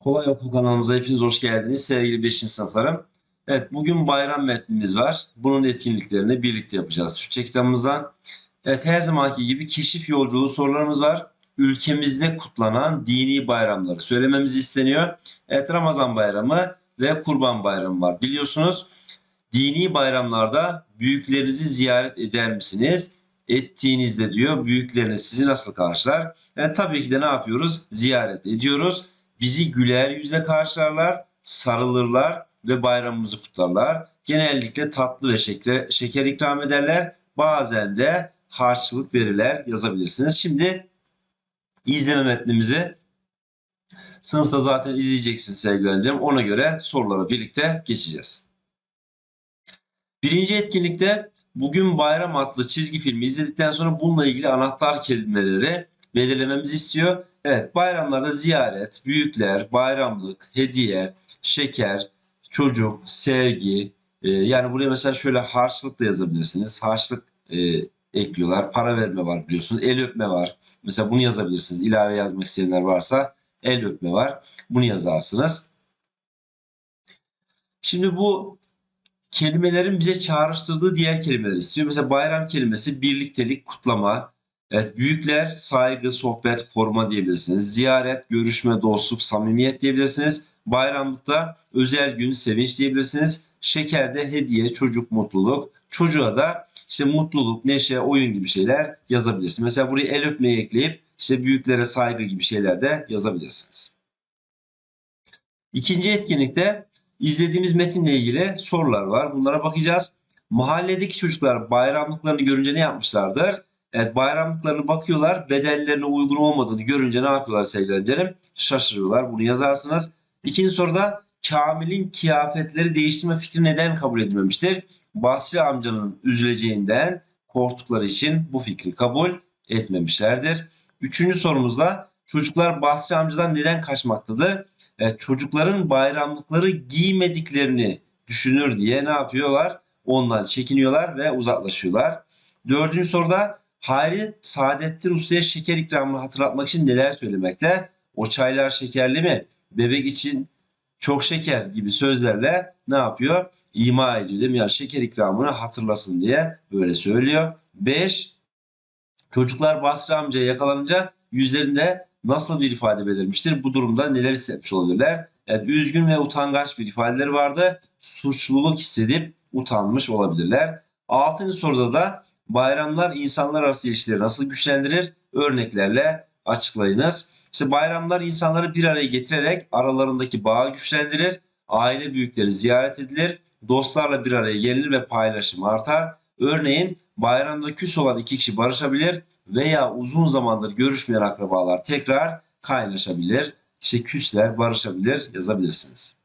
Kolay Okul kanalımıza hepiniz hoş geldiniz sevgili 5. sınıflarım. Evet bugün bayram metnimiz var. Bunun etkinliklerini birlikte yapacağız Türkçe kitabımızdan. Evet her zamanki gibi keşif yolculuğu sorularımız var. Ülkemizde kutlanan dini bayramları söylememiz isteniyor. Evet Ramazan bayramı ve Kurban bayramı var biliyorsunuz. Dini bayramlarda büyüklerinizi ziyaret eder misiniz? Ettiğinizde diyor büyükleriniz sizi nasıl karşılar? Evet tabii ki de ne yapıyoruz? Ziyaret ediyoruz. Bizi güler yüzle karşılarlar, sarılırlar ve bayramımızı kutlarlar. Genellikle tatlı ve şeker, şeker ikram ederler. Bazen de harçlık verirler yazabilirsiniz. Şimdi izleme metnimizi sınıfta zaten izleyeceksiniz sevgili öğrencim. Ona göre sorulara birlikte geçeceğiz. Birinci etkinlikte Bugün Bayram adlı çizgi filmi izledikten sonra bununla ilgili anahtar kelimeleri belirlememizi istiyor. Evet bayramlarda ziyaret, büyükler, bayramlık, hediye, şeker, çocuk, sevgi. e, yani buraya mesela şöyle harçlık da yazabilirsiniz. Harçlık e, ekliyorlar. Para verme var biliyorsunuz. El öpme var. Mesela bunu yazabilirsiniz. İlave yazmak isteyenler varsa el öpme var. Bunu yazarsınız. Şimdi bu kelimelerin bize çağrıştırdığı diğer kelimeler istiyor. Mesela bayram kelimesi birliktelik, kutlama. Evet, büyükler, saygı, sohbet, koruma diyebilirsiniz. Ziyaret, görüşme, dostluk, samimiyet diyebilirsiniz. Bayramlıkta özel gün, sevinç diyebilirsiniz. Şekerde hediye, çocuk, mutluluk. Çocuğa da işte mutluluk, neşe, oyun gibi şeyler yazabilirsiniz. Mesela buraya el öpmeyi ekleyip işte büyüklere saygı gibi şeyler de yazabilirsiniz. İkinci etkinlikte izlediğimiz metinle ilgili sorular var. Bunlara bakacağız. Mahalledeki çocuklar bayramlıklarını görünce ne yapmışlardır? Evet bayramlıklarını bakıyorlar. Bedellerine uygun olmadığını görünce ne yapıyorlar sevgili? Şaşırıyorlar. Bunu yazarsınız. İkinci soruda Kamil'in kıyafetleri değiştirme fikri neden kabul edilmemiştir? Basri amcanın üzüleceğinden korktukları için bu fikri kabul etmemişlerdir. Üçüncü sorumuzda çocuklar Basri amcadan neden kaçmaktadır? Evet, çocukların bayramlıkları giymediklerini düşünür diye ne yapıyorlar? Ondan çekiniyorlar ve uzaklaşıyorlar. Dördüncü soruda Hayri Saadettin Usta'ya şeker ikramını hatırlatmak için neler söylemekte? O çaylar şekerli mi? Bebek için çok şeker gibi sözlerle ne yapıyor? İma ediyor değil mi? Yani şeker ikramını hatırlasın diye böyle söylüyor. 5. Çocuklar Basri amcaya yakalanınca yüzlerinde nasıl bir ifade belirmiştir? Bu durumda neler hissetmiş olabilirler? Evet, üzgün ve utangaç bir ifadeleri vardı. Suçluluk hissedip utanmış olabilirler. Altıncı soruda da bayramlar insanlar arası ilişkileri nasıl güçlendirir? Örneklerle açıklayınız. İşte bayramlar insanları bir araya getirerek aralarındaki bağı güçlendirir. Aile büyükleri ziyaret edilir. Dostlarla bir araya gelinir ve paylaşım artar. Örneğin bayramda küs olan iki kişi barışabilir veya uzun zamandır görüşmeyen akrabalar tekrar kaynaşabilir. İşte küsler barışabilir yazabilirsiniz.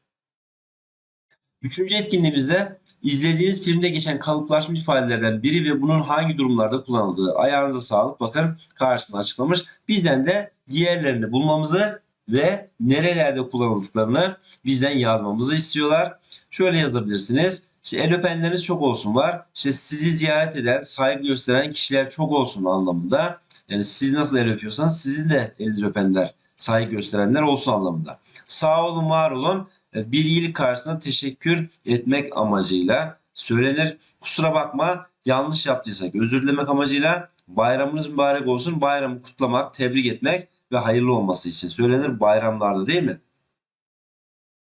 Üçüncü etkinliğimizde izlediğiniz filmde geçen kalıplaşmış ifadelerden biri ve bunun hangi durumlarda kullanıldığı ayağınıza sağlık bakın karşısına açıklamış. Bizden de diğerlerini bulmamızı ve nerelerde kullanıldıklarını bizden yazmamızı istiyorlar. Şöyle yazabilirsiniz. İşte el öpenleriniz çok olsun var. İşte sizi ziyaret eden, saygı gösteren kişiler çok olsun anlamında. Yani siz nasıl el öpüyorsanız sizin de elinizi öpenler, saygı gösterenler olsun anlamında. Sağ olun, var olun. Evet, Bir iyilik karşısında teşekkür etmek amacıyla söylenir. Kusura bakma yanlış yaptıysak özür dilemek amacıyla bayramınız mübarek olsun. Bayramı kutlamak, tebrik etmek ve hayırlı olması için söylenir bayramlarda değil mi?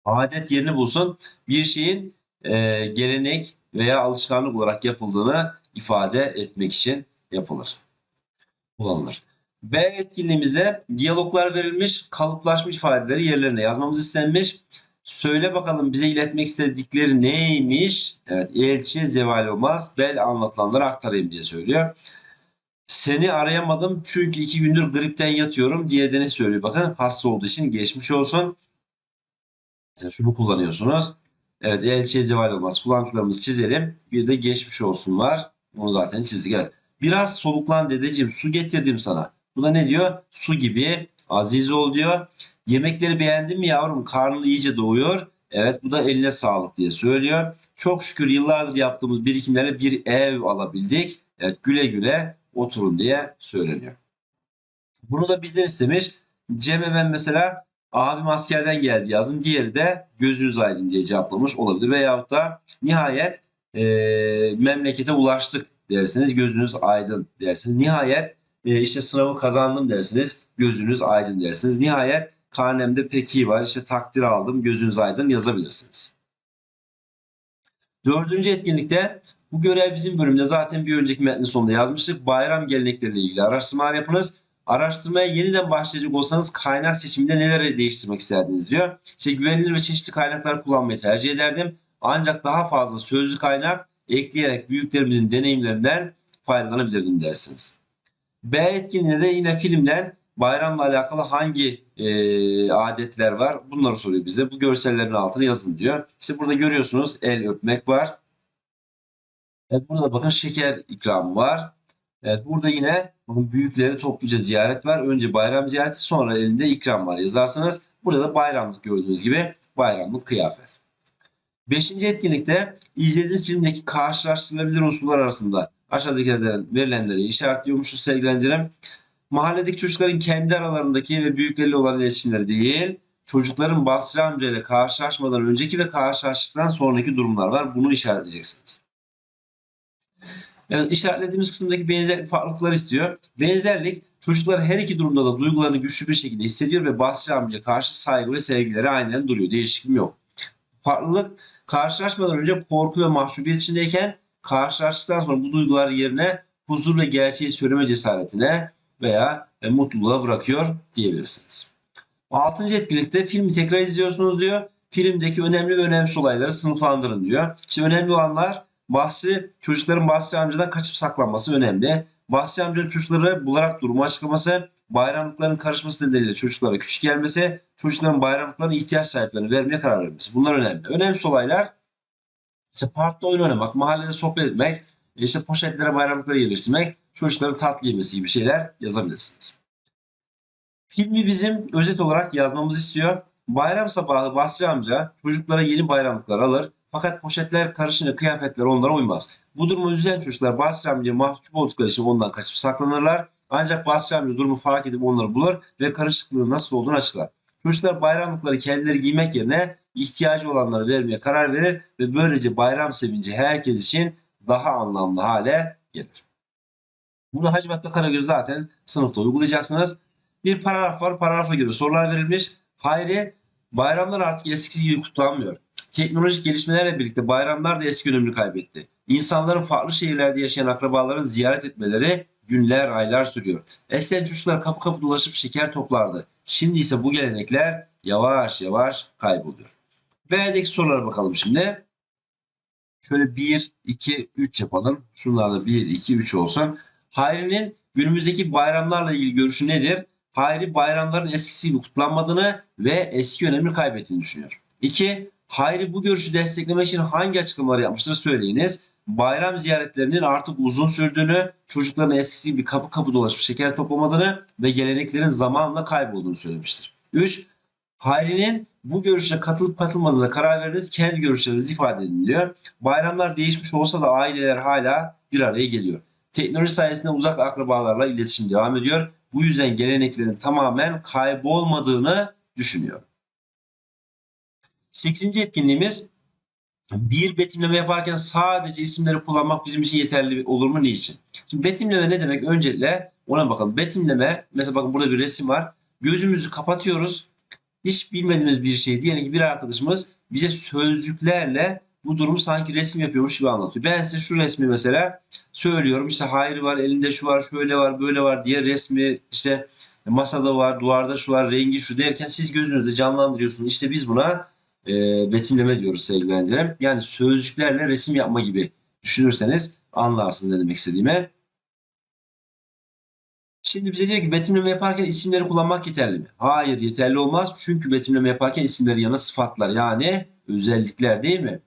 Adet yerini bulsun. Bir şeyin e, gelenek veya alışkanlık olarak yapıldığını ifade etmek için yapılır. Kullanılır. B etkinliğimizde diyaloglar verilmiş, kalıplaşmış ifadeleri yerlerine yazmamız istenmiş. Söyle bakalım bize iletmek istedikleri neymiş? Evet, elçi zeval olmaz, bel anlatılanları aktarayım diye söylüyor. Seni arayamadım çünkü iki gündür gripten yatıyorum diye de ne söylüyor? Bakın hasta olduğu için geçmiş olsun. Şunu kullanıyorsunuz. Evet elçiye zeval olmaz. Kullandıklarımızı çizelim. Bir de geçmiş olsun var. Bunu zaten çizdik. Evet. Biraz soluklan dedeciğim su getirdim sana. Bu da ne diyor? Su gibi aziz ol diyor. Yemekleri beğendin mi yavrum? Karnın iyice doğuyor. Evet bu da eline sağlık diye söylüyor. Çok şükür yıllardır yaptığımız birikimlerle bir ev alabildik. Evet güle güle oturun diye söyleniyor. Bunu da bizden istemiş. Cem'e ben mesela abim askerden geldi yazdım. Diğeri de gözünüz aydın diye cevaplamış olabilir. Veyahut da nihayet e, memlekete ulaştık dersiniz. Gözünüz aydın dersiniz. Nihayet e, işte sınavı kazandım dersiniz. Gözünüz aydın dersiniz. Nihayet karnemde pek iyi var. işte takdir aldım. Gözünüz aydın yazabilirsiniz. Dördüncü etkinlikte bu görev bizim bölümde zaten bir önceki metnin sonunda yazmıştık. Bayram gelenekleriyle ilgili araştırmalar yapınız. Araştırmaya yeniden başlayacak olsanız kaynak seçiminde neleri değiştirmek isterdiniz diyor. İşte güvenilir ve çeşitli kaynaklar kullanmayı tercih ederdim. Ancak daha fazla sözlü kaynak ekleyerek büyüklerimizin deneyimlerinden faydalanabilirdim dersiniz. B etkinliğinde de yine filmden bayramla alakalı hangi e, adetler var bunları soruyor bize. Bu görsellerin altına yazın diyor. İşte burada görüyorsunuz el öpmek var. Evet burada bakın şeker ikramı var. Evet burada yine büyükleri topluca ziyaret var. Önce bayram ziyareti sonra elinde ikram var yazarsınız. Burada da bayramlık gördüğünüz gibi bayramlık kıyafet. Beşinci etkinlikte izlediğiniz filmdeki karşılaştırılabilir unsurlar arasında aşağıdakilerden verilenleri işaretliyormuşuz sevgili öğrencilerim. Mahalledeki çocukların kendi aralarındaki ve büyükleriyle olan iletişimleri değil, çocukların Basri amca ile karşılaşmadan önceki ve karşılaştıktan sonraki durumlar var. Bunu işaretleyeceksiniz. Evet, işaretlediğimiz kısımdaki benzerlik farklılıklar istiyor. Benzerlik çocuklar her iki durumda da duygularını güçlü bir şekilde hissediyor ve Basri amcaya karşı saygı ve sevgileri aynen duruyor. Değişiklik yok. Farklılık karşılaşmadan önce korku ve mahcubiyet içindeyken karşılaştıktan sonra bu duygular yerine huzur ve gerçeği söyleme cesaretine veya e, mutluluğa bırakıyor diyebilirsiniz. Altıncı etkinlikte filmi tekrar izliyorsunuz diyor. Filmdeki önemli ve önemsiz olayları sınıflandırın diyor. İşte önemli olanlar Bahsi, çocukların Bahsi amcadan kaçıp saklanması önemli. Bahsi amcanın çocukları bularak durumu açıklaması, bayramlıkların karışması nedeniyle çocuklara küçük gelmesi, çocukların bayramlıklarına ihtiyaç sahiplerini vermeye karar vermesi. Bunlar önemli. Önemsiz olaylar işte parkta oyun oynamak, mahallede sohbet etmek, işte poşetlere bayramlıkları yerleştirmek, çocukların tatlı yemesi gibi şeyler yazabilirsiniz. Filmi bizim özet olarak yazmamızı istiyor. Bayram sabahı Basri amca çocuklara yeni bayramlıklar alır. Fakat poşetler karışınca kıyafetler onlara uymaz. Bu durumu üzülen çocuklar Basri amcaya mahcup oldukları için ondan kaçıp saklanırlar. Ancak Basri amca durumu fark edip onları bulur ve karışıklığın nasıl olduğunu açıklar. Çocuklar bayramlıkları kendileri giymek yerine ihtiyacı olanları vermeye karar verir ve böylece bayram sevinci herkes için daha anlamlı hale gelir. Bunu Hacivat'ta Karagöz zaten sınıfta uygulayacaksınız. Bir paragraf var. Paragrafa göre sorular verilmiş. Hayri bayramlar artık eskisi gibi kutlanmıyor. Teknolojik gelişmelerle birlikte bayramlar da eski önemini kaybetti. İnsanların farklı şehirlerde yaşayan akrabaların ziyaret etmeleri günler, aylar sürüyor. Eskiden çocuklar kapı kapı dolaşıp şeker toplardı. Şimdi ise bu gelenekler yavaş yavaş kayboluyor. B'deki sorulara bakalım şimdi. Şöyle 1, 2, 3 yapalım. Şunlar da 1, 2, 3 olsun. Hayri'nin günümüzdeki bayramlarla ilgili görüşü nedir? Hayri bayramların eskisi gibi kutlanmadığını ve eski önemini kaybettiğini düşünüyor. 2. Hayri bu görüşü desteklemek için hangi açıklamaları yapmıştır söyleyiniz. Bayram ziyaretlerinin artık uzun sürdüğünü, çocukların eskisi gibi kapı kapı dolaşıp şeker toplamadığını ve geleneklerin zamanla kaybolduğunu söylemiştir. 3. Hayri'nin bu görüşe katılıp katılmadığına karar veriniz, kendi görüşlerinizi ifade edin diyor. Bayramlar değişmiş olsa da aileler hala bir araya geliyor. Teknoloji sayesinde uzak akrabalarla iletişim devam ediyor. Bu yüzden geleneklerin tamamen kaybolmadığını düşünüyor. Sekizinci etkinliğimiz bir betimleme yaparken sadece isimleri kullanmak bizim için yeterli olur mu? Niçin? Şimdi betimleme ne demek? Öncelikle ona bakalım. Betimleme mesela bakın burada bir resim var. Gözümüzü kapatıyoruz. Hiç bilmediğimiz bir şey. Diyelim ki bir arkadaşımız bize sözcüklerle bu durumu sanki resim yapıyormuş gibi anlatıyor. Ben size şu resmi mesela söylüyorum. İşte hayır var, elinde şu var, şöyle var, böyle var diye resmi işte masada var, duvarda şu var, rengi şu derken siz gözünüzde canlandırıyorsunuz. İşte biz buna e, betimleme diyoruz sevgili öğrencilerim. Yani sözcüklerle resim yapma gibi düşünürseniz anlarsınız ne demek istediğimi. Şimdi bize diyor ki betimleme yaparken isimleri kullanmak yeterli mi? Hayır yeterli olmaz. Çünkü betimleme yaparken isimlerin yanına sıfatlar yani özellikler değil mi?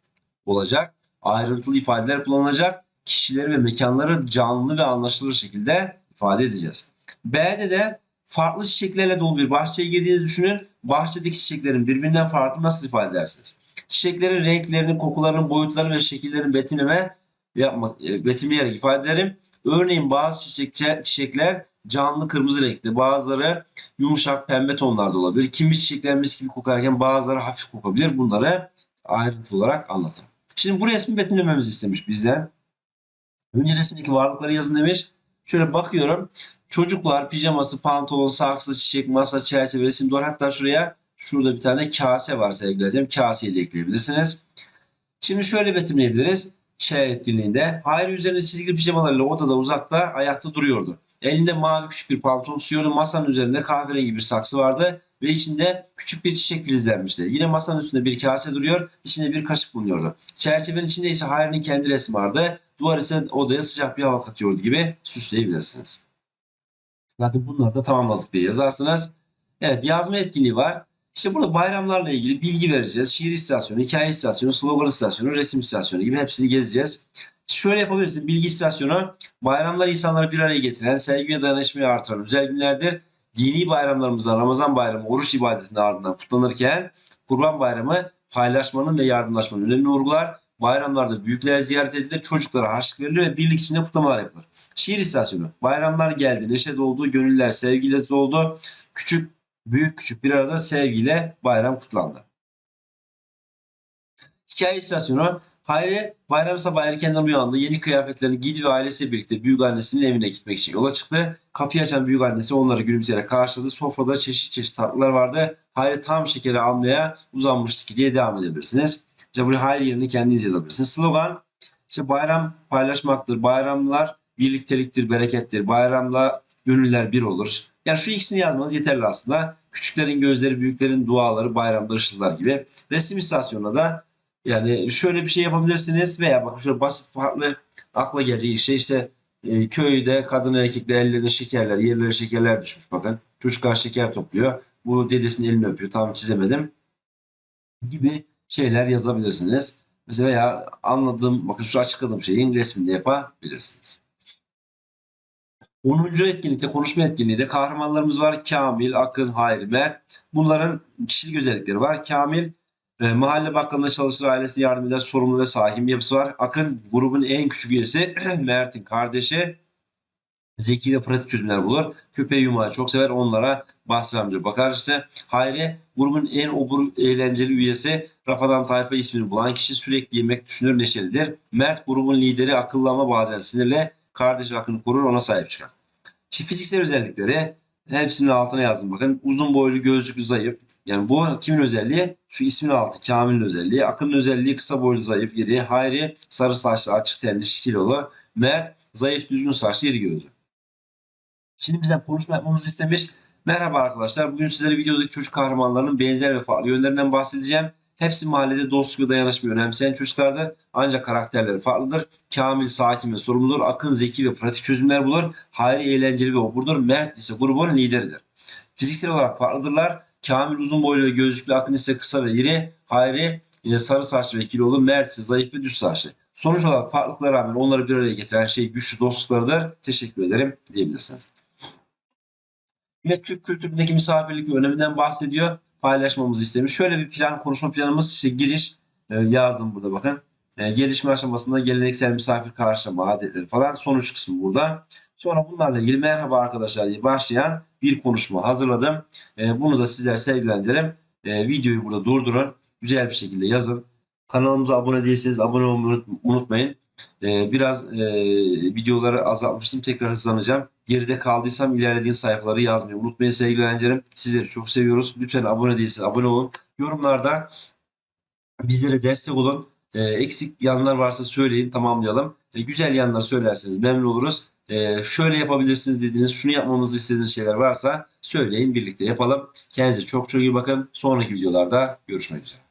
Olacak. Ayrıntılı ifadeler kullanılacak. Kişileri ve mekanları canlı ve anlaşılır şekilde ifade edeceğiz. B'de de farklı çiçeklerle dolu bir bahçeye girdiğinizi düşünün. Bahçedeki çiçeklerin birbirinden farklı nasıl ifade edersiniz? Çiçeklerin renklerini, kokularının, boyutlarını ve şekillerini betimleme yapmak, e, betimleyerek ifade ederim. Örneğin bazı çiçekler, çiçekler canlı kırmızı renkte. Bazıları yumuşak pembe tonlarda olabilir. Kimi çiçekler mis gibi kokarken bazıları hafif kokabilir. Bunları ayrıntılı olarak anlatın. Şimdi bu resmi betimlememizi istemiş bizden. Önce resimdeki varlıkları yazın demiş. Şöyle bakıyorum. Çocuklar pijaması, pantolon, saksı, çiçek, masa, çerçeve, resim doğru. Hatta şuraya şurada bir tane kase var sevgili hocam. Kaseyi de ekleyebilirsiniz. Şimdi şöyle betimleyebiliriz. Ç etkinliğinde. Hayri üzerinde çizgili pijamalarıyla odada uzakta ayakta duruyordu. Elinde mavi küçük bir pantolon tutuyordu. Masanın üzerinde kahverengi bir saksı vardı ve içinde küçük bir çiçek filizlenmişti. Yine masanın üstünde bir kase duruyor. İçinde bir kaşık bulunuyordu. Çerçevenin içinde ise Hayri'nin kendi resmi vardı. Duvar ise odaya sıcak bir hava katıyordu gibi süsleyebilirsiniz. Zaten bunları da tamamladık diye yazarsınız. Evet yazma etkinliği var. İşte burada bayramlarla ilgili bilgi vereceğiz. Şiir istasyonu, hikaye istasyonu, slogan istasyonu, resim istasyonu gibi hepsini gezeceğiz. Şöyle yapabilirsiniz. Bilgi istasyonu bayramlar insanları bir araya getiren, sevgi ve dayanışmayı artıran özel günlerdir. Dini bayramlarımızda Ramazan bayramı oruç ibadetinin ardından kutlanırken Kurban bayramı paylaşmanın ve yardımlaşmanın önemini vurgular. Bayramlarda büyükler ziyaret edilir, çocuklara harçlık verilir ve birlik içinde kutlamalar yapılır. Şiir istasyonu. Bayramlar geldi, neşe doldu, gönüller sevgiyle doldu. Küçük, büyük küçük bir arada sevgiyle bayram kutlandı. Hikaye istasyonu. Hayri bayram sabahı erkenden uyandı. Yeni kıyafetlerini giydi ve ailesiyle birlikte büyük annesinin evine gitmek için yola çıktı. Kapıyı açan büyük annesi onları gülümseyerek karşıladı. Sofrada çeşit çeşit tatlılar vardı. Hayri tam şekeri almaya uzanmıştı ki diye devam edebilirsiniz. İşte buraya hayır yerini kendiniz yazabilirsiniz. Slogan işte bayram paylaşmaktır. Bayramlar birlikteliktir, berekettir. Bayramla gönüller bir olur. Yani şu ikisini yazmanız yeterli aslında. Küçüklerin gözleri, büyüklerin duaları, bayramda ışıllar gibi. Resim istasyonuna da yani şöyle bir şey yapabilirsiniz veya bakın şöyle basit farklı akla gelecek şey işte e, köyde kadın erkekler ellerinde şekerler, yerlere şekerler düşmüş bakın. Çocuklar şeker topluyor. Bu dedesinin elini öpüyor. Tam çizemedim. Gibi şeyler yazabilirsiniz. Mesela veya anladığım, bakın şu açıkladığım şeyin resmini yapabilirsiniz. 10. etkinlikte konuşma etkinliğinde kahramanlarımız var. Kamil, Akın, Hayri, Mert. Bunların kişilik özellikleri var. Kamil e, mahalle bakkalında çalışır, ailesi yardım eder, sorumlu ve sakin bir yapısı var. Akın grubun en küçük üyesi, Mert'in kardeşi. Zeki ve pratik çözümler bulur. Köpeği yumağı çok sever. Onlara Basri amca bakar işte. Hayri grubun en obur eğlenceli üyesi. Rafadan Tayfa ismini bulan kişi sürekli yemek düşünür neşelidir. Mert grubun lideri akıllı ama bazen sinirli. Kardeşi Akın'ı korur ona sahip çıkar. Şimdi fiziksel özellikleri hepsinin altına yazdım bakın. Uzun boylu, gözlüklü, zayıf. Yani bu kimin özelliği? Şu ismin altı Kamil'in özelliği. Akın'ın özelliği kısa boylu, zayıf, iri. Hayri sarı saçlı, açık tenli, kilolu. Mert zayıf, düzgün saçlı, iri gözlü. Şimdi bizden konuşma yapmamızı istemiş. Merhaba arkadaşlar. Bugün sizlere videodaki çocuk kahramanlarının benzer ve farklı yönlerinden bahsedeceğim. Hepsi mahallede dostluk ve dayanışmayı önemseyen çocuklardır. Ancak karakterleri farklıdır. Kamil sakin ve sorumludur. Akın zeki ve pratik çözümler bulur. Hayri eğlenceli ve oburdur. Mert ise grubun lideridir. Fiziksel olarak farklıdırlar. Kamil uzun boylu ve gözlüklü. Akın ise kısa ve iri. Hayri yine sarı saçlı ve kilolu. Mert ise zayıf ve düz saçlı. Sonuç olarak farklılıklara rağmen onları bir araya getiren şey güçlü dostluklarıdır. Teşekkür ederim diyebilirsiniz. Yine Türk kültüründeki misafirlik öneminden bahsediyor. Paylaşmamızı istemiş. Şöyle bir plan, konuşma planımız işte giriş e, yazdım burada bakın. E, gelişme aşamasında geleneksel misafir karşılama adetleri falan sonuç kısmı burada. Sonra bunlarla ilgili merhaba arkadaşlar diye başlayan bir konuşma hazırladım. E, bunu da sizlere sevgilendirelim. E, videoyu burada durdurun. Güzel bir şekilde yazın. Kanalımıza abone değilseniz abone olmayı unutmayın. Ee, biraz e, videoları azaltmıştım. Tekrar hızlanacağım. Geride kaldıysam ilerlediğin sayfaları yazmayı unutmayın sevgili öğrencilerim. Sizleri çok seviyoruz. Lütfen abone değilseniz abone olun. Yorumlarda bizlere destek olun. Ee, eksik yanlar varsa söyleyin tamamlayalım. Ee, güzel yanlar söylerseniz memnun oluruz. Şöyle yapabilirsiniz dediğiniz, şunu yapmamızı istediğiniz şeyler varsa söyleyin birlikte yapalım. Kendinize çok çok iyi bakın. Sonraki videolarda görüşmek üzere.